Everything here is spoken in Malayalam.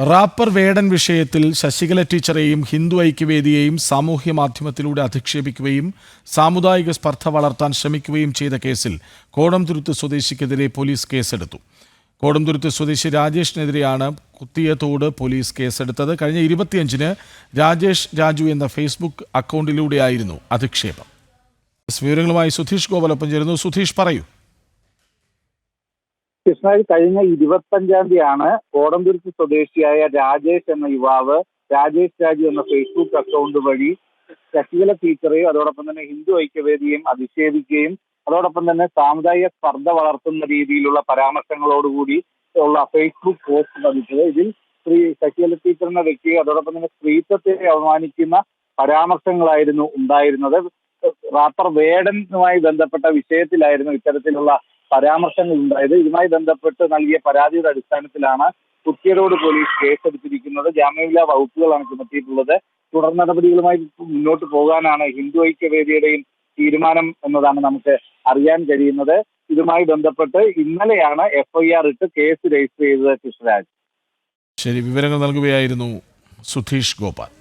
റാപ്പർ വേടൻ വിഷയത്തിൽ ശശികല ടീച്ചറെയും ഹിന്ദു ഐക്യവേദിയെയും സാമൂഹ്യ മാധ്യമത്തിലൂടെ അധിക്ഷേപിക്കുകയും സാമുദായിക സ്പർദ്ധ വളർത്താൻ ശ്രമിക്കുകയും ചെയ്ത കേസിൽ കോടംതുരുത്ത് സ്വദേശിക്കെതിരെ പോലീസ് കേസെടുത്തു. കോടംതുരുത്ത് സ്വദേശി രാജേഷിനെതിരെയാണ് കുത്തിയതോട് പോലീസ് കേസെടുത്തത്. കഴിഞ്ഞ ഇരുപത്തിയഞ്ചിന് രാജേഷ് രാജു എന്ന ഫേസ്ബുക്ക് അക്കൗണ്ടിലൂടെയായിരുന്നു അധിക്ഷേപം. വിവരങ്ങളുമായി സുധീഷ് ഗോപാലൊപ്പം ചേരുന്നു. സുധീഷ് പറയൂ. കൃഷ്ണാജി കഴിഞ്ഞ ഇരുപത്തഞ്ചാം തീയതിയാണ് കോടംതുരുത്ത് സ്വദേശിയായ രാജേഷ് എന്ന യുവാവ് രാജേഷ് രാജു എന്ന ഫേസ്ബുക്ക് അക്കൗണ്ട് വഴി ശശികല ടീച്ചറെയും അതോടൊപ്പം തന്നെ ഹിന്ദു ഐക്യവേദിയെയും അധിക്ഷേപിക്കുകയും അതോടൊപ്പം തന്നെ സാമുദായിക സ്പർദ്ധ വളർത്തുന്ന രീതിയിലുള്ള പരാമർശങ്ങളോടുകൂടി ഉള്ള ഫേസ്ബുക്ക് പോസ്റ്റ് പതിച്ചത് ഇതിൽ ശ്രീ ശശികല ടീച്ചർ എന്ന വ്യക്തിയെ അതോടൊപ്പം തന്നെ സ്ത്രീത്വത്തെ അപമാനിക്കുന്ന പരാമർശങ്ങളായിരുന്നു ഉണ്ടായിരുന്നത്. റാപ്പർ വേടനുമായി ബന്ധപ്പെട്ട വിഷയത്തിലായിരുന്നു ഇത്തരത്തിലുള്ള പരാമർശങ്ങൾ ഉണ്ടായത് ഇതുമായി ബന്ധപ്പെട്ട് നൽകിയ പരാതിയുടെ അടിസ്ഥാനത്തിലാണ് കുത്തിയതോട് പോലീസ് കേസെടുത്തിരിക്കുന്നത്. ജാമ്യമില്ലാ വകുപ്പുകളാണ് ചുമത്തിയിട്ടുള്ളത്. തുടർ നടപടികളുമായി മുന്നോട്ട് പോകാനാണ് ഹിന്ദു ഐക്യവേദിയുടെയും തീരുമാനം എന്നതാണ് നമുക്ക് അറിയാൻ കഴിയുന്നത്. ഇതുമായി ബന്ധപ്പെട്ട് ഇന്നലെയാണ് എഫ്ഐആർ ഇട്ട് കേസ് രജിസ്റ്റർ ചെയ്തത് കൃഷ്ണരാജ്. ശരി വിവരങ്ങൾ നൽകുകയായിരുന്നു സുധീഷ് ഗോപാൽ.